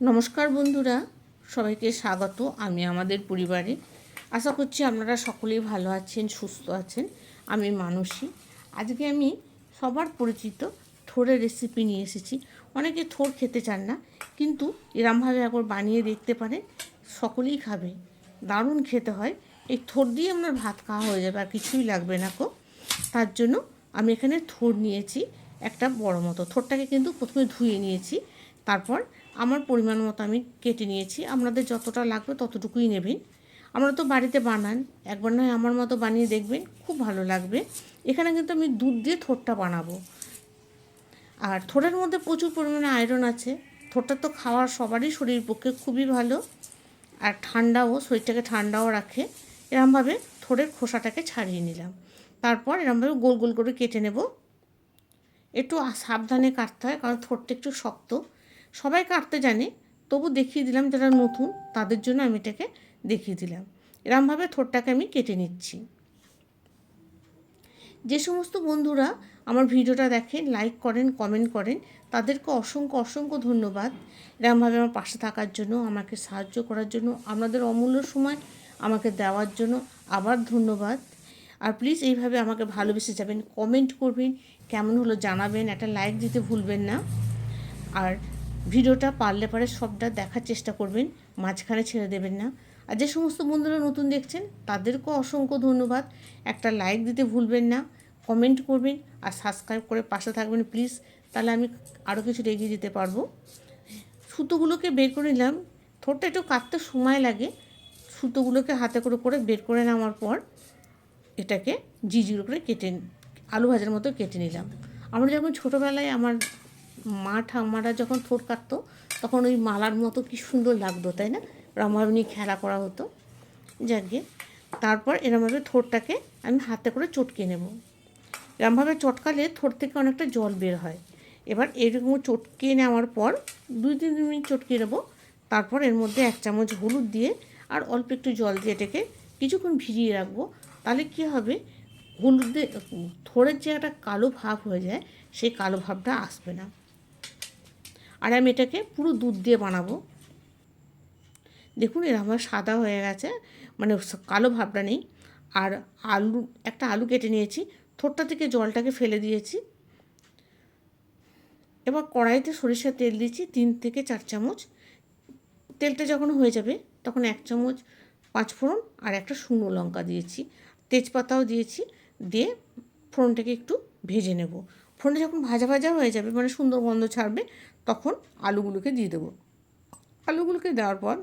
নমস্কার বন্ধুরা, সবাইকে স্বাগত আমি আমাদের পরিবারে। আশা করছি আপনারা সকলেই ভালো আছেন, সুস্থ আছেন, আমি মানসী। আজকে আমি সবার পরিচিত থোড়ের রেসিপি নিয়ে এসেছি। অনেকে থোড় খেতে চান না, কিন্তু এরমভাবে একবার বানিয়ে দেখতে পারে সকলেই খাবে। দারুণ খেতে হয়। এই থোড় দিয়ে আপনার ভাত খাওয়া হয়ে যাবে, আর কিছুই লাগবে না কো তার জন্য আমি এখানে থোড় নিয়েছি একটা বড় মতো। থোড়টাকে কিন্তু প্রথমে ধুয়ে নিয়েছি, তারপর আমার পরিমাণ মতো আমি কেটে নিয়েছি। আপনাদের যতটা লাগবে ততটুকুই নেবেন। আমরা তো বাড়িতে বানান একবার নয় আমার মতো বানিয়ে দেখবেন, খুব ভালো লাগবে। এখানে কিন্তু আমি দুধ দিয়ে থোড়টা বানাবো। আর থোড়ের মধ্যে প্রচুর পরিমাণে আয়রন আছে। থোড়টা তো খাওয়ার সবারই শরীর পক্ষে খুবই ভালো। আর ঠান্ডাও, শরীরটাকে ঠান্ডাও রাখে। এরমভাবে থোড়ের খোসাটাকে ছাড়িয়ে নিলাম। তারপর এরমভাবে গোল গোল করে কেটে নেব। একটু সাবধানে কাটতে হয়, কারণ থোড়টা একটু শক্ত। সবাই কাটতে জানে, তবু দেখিয়ে দিলাম যারা নতুন, তাদের জন্য আমি এটাকে দেখিয়ে দিলাম। এরমভাবে থোড়টাকে আমি কেটে নিচ্ছি। যে সমস্ত বন্ধুরা আমার ভিডিওটা দেখেন লাইক করেন কমেন্ট করেন, তাদেরকে অসংখ্য অসংখ্য ধন্যবাদ। এরমভাবে আমার পাশে থাকার জন্য, আমাকে সাহায্য করার জন্য, আপনাদের অমূল্য সময় আমাকে দেওয়ার জন্য আবার ধন্যবাদ। আর প্লিজ এইভাবে আমাকে ভালোবেসে যাবেন কমেন্ট করবেন, কেমন হলো জানাবেন, একটা লাইক দিতে ভুলবেন না। আর ভিডিওটা পারলে পারে সবটা দেখার চেষ্টা করবেন, মাঝখানে ছেড়ে দেবেন না। আর যে সমস্ত বন্ধুরা নতুন দেখছেন, তাদেরকেও অসংখ্য ধন্যবাদ। একটা লাইক দিতে ভুলবেন না কমেন্ট করবেন আর সাবস্ক্রাইব করে পাশে থাকবেন প্লিজ তাহলে আমি আরও কিছু এগিয়ে যেতে পারব। সুতোগুলোকে বের করে নিলাম। থোড়টা একটু কাটতে সময় লাগে। সুতোগুলোকে হাতে করে করে বের করে নেওয়ার পর এটাকে জিজিগুলো করে কেটে আলু ভাজার মতো কেটে নিলাম। আমরা যখন ছোটোবেলায় আমার মা ঠাম্মারা যখন থোট কাটতো, তখন ওই মালার মতো কি সুন্দর লাগতো, তাই না? নিয়ে খেলা করা হতো, যাকে। তারপর এরমভাবে থোটটাকে আমি হাতে করে চটকে নেব। এরমভাবে চটকালে থোট থেকে অনেকটা জল বের হয়। এবার এরকম চটকে নেওয়ার পর দুই তিন মিনিট চটকে নেব। তারপর এর মধ্যে এক চামচ হলুদ দিয়ে আর অল্প একটু জল দিয়ে এটাকে কিছুক্ষণ ভিজিয়ে রাখব। তাহলে কী হবে? হলুদে থোড়ের যে একটা কালো ভাব হয়ে যায়, সেই কালো ভাবটা আসবে না। আর আমি এটাকে পুরো দুধ দিয়ে বানাবো। দেখুন এর আমার সাদা হয়ে গেছে মানে কালো ভাবটা নেই। আর আলু, একটা আলু কেটে নিয়েছি থোটটা থেকে জলটাকে ফেলে দিয়েছি। এবার কড়াইতে সরিষার তেল দিয়েছি তিন থেকে চার চামচ। তেলটা যখন হয়ে যাবে, তখন এক চামচ পাঁচ ফোড়ন আর একটা শুকনো লঙ্কা দিয়েছি। তেজপাতাও দিয়েছি, দিয়ে ফোড়নটাকে একটু ভেজে নেব। ফোড়নটা যখন ভাজা ভাজা হয়ে যাবে মানে সুন্দর গন্ধ ছাড়বে তখন আলুগুলোকে দিয়ে দেবো। আলুগুলোকে দেওয়ার পর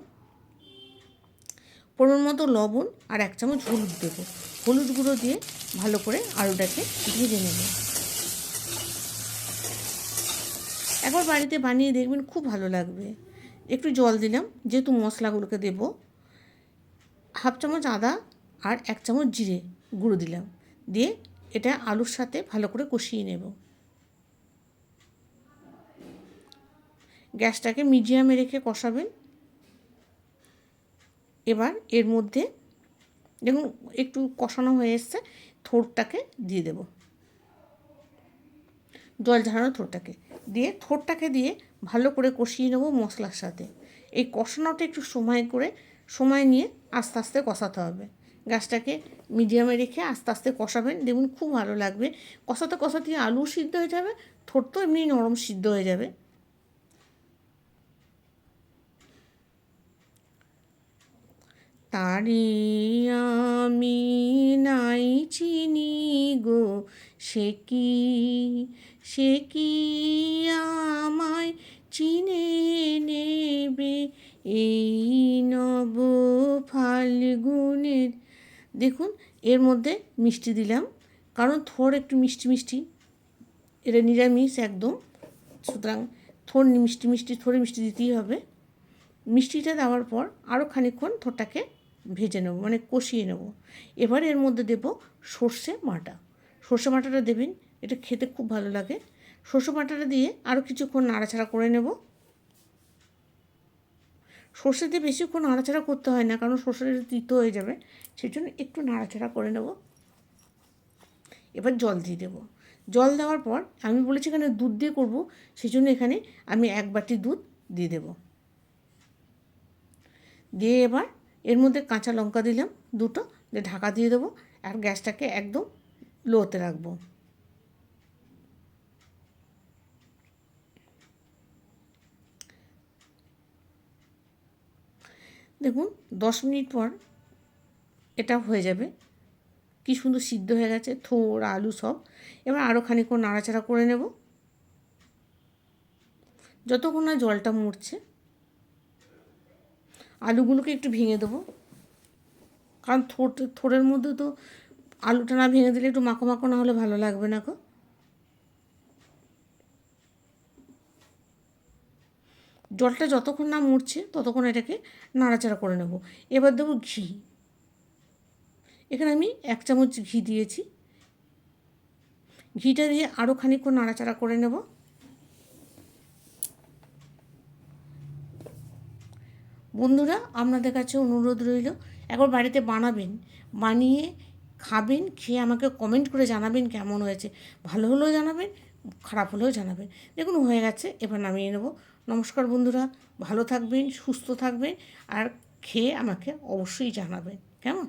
পরিমাণ মতো লবণ আর এক চামচ হলুদ দেবো। হলুদ গুঁড়ো দিয়ে ভালো করে আলুটাকে ভেজে নেব। একবার বাড়িতে বানিয়ে দেখবেন খুব ভালো লাগবে। একটু জল দিলাম, যেহেতু মশলাগুলোকে দেব। হাফ চামচ আদা আর এক চামচ জিরে গুঁড়ো দিলাম। দিয়ে এটা আলুর সাথে ভালো করে কষিয়ে নেব। গ্যাসটাকে মিডিয়ামে রেখে কষাবেন। এবার এর মধ্যে দেখুন, একটু কষানো হয়ে এসছে, থোরটাকে দিয়ে দেব। জল ঝাড়ানো থোরটাকে দিয়ে থোরটাকে দিয়ে ভালো করে কষিয়ে নেব মশলার সাথে। এই কষানোটা একটু সময় করে, সময় নিয়ে আস্তে আস্তে কষাতে হবে। গ্যাসটাকে মিডিয়ামে রেখে আস্তে আস্তে কষাবেন। দেখুন, খুব ভালো লাগবে। কষাতে কষাতে আলু সিদ্ধ হয়ে যাবে, থোর তো এমনি নরম সিদ্ধ হয়ে যাবে। তারি আমি নাই চিনি গো, সে কি সে কি আমায় চিনে নেবে এই নব ফাল্গুনের? দেখুন, এর মধ্যে মিষ্টি দিলাম, কারণ থোর একটু মিষ্টি মিষ্টি। এটা নিরামিষ একদম, সুতরাং থোর মিষ্টি মিষ্টি থোড়ে মিষ্টি দিতেই হবে। মিষ্টিটা দেওয়ার পর আরও খানিকক্ষণ থোরটাকে ভেজে নেব মানে কষিয়ে নেব। এবার এর মধ্যে দেব সর্ষে মাটা সর্ষে মাটাটা দেবেন, এটা খেতে খুব ভালো লাগে। সর্ষে মাটাটা দিয়ে আরও কিছুক্ষণ নাড়াচাড়া করে নেব। সর্ষে দিয়ে বেশিক্ষণ নাড়াচাড়া করতে হয় না, কারণ সর্ষেটা তিতো হয়ে যাবে সেই জন্য একটু নাড়াচাড়া করে নেব। এবার জল দিয়ে দেবো। জল দেওয়ার পর আমি বলেছি এখানে দুধ দিয়ে করব সেই জন্য এখানে আমি এক বাটি দুধ দিয়ে দেবো। দিয়ে এবার এর মধ্যে কাঁচা লঙ্কা দিলাম, দুটো, দিয়ে ঢাকা দিয়ে দেবো, আর গ্যাসটাকে একদম লোতে রাখব। দেখুন, দশ মিনিট পর এটা হয়ে যাবে। কি সুন্দর সিদ্ধ হয়ে গেছে থোর আলু সব। এবার আরও খানিক্ষণ নাড়াচাড়া করে নেব। যতক্ষণ না জলটা মরছে আলুগুলোকে একটু ভেঙে দেবো। কারণ থোড় থোড়ের মধ্যে তো আলুটা না ভেঙে দিলে একটু মাখো মাখো না হলে ভালো লাগবে না গো। জলটা যতক্ষণ না মরছে ততক্ষণ এটাকে নাড়াচাড়া করে নেব। এবার দেবো ঘি। এখানে আমি এক চামচ ঘি দিয়েছি। ঘিটা দিয়ে আরও খানিক্ষণ নাড়াচাড়া করে নেব। বন্ধুরা, আপনাদের কাছে অনুরোধ রইল, একবার বাড়িতে বানাবেন, বানিয়ে খাবেন, খেয়ে আমাকে কমেন্ট করে জানাবেন কেমন হয়েছে। ভালো হলেও জানাবেন, খারাপ হলেও জানাবেন। দেখুন, হয়ে গেছে, এবার নামিয়ে নেব। নমস্কার বন্ধুরা, ভালো থাকবেন, সুস্থ থাকবেন, আর খেয়ে আমাকে অবশ্যই জানাবেন, কেমন?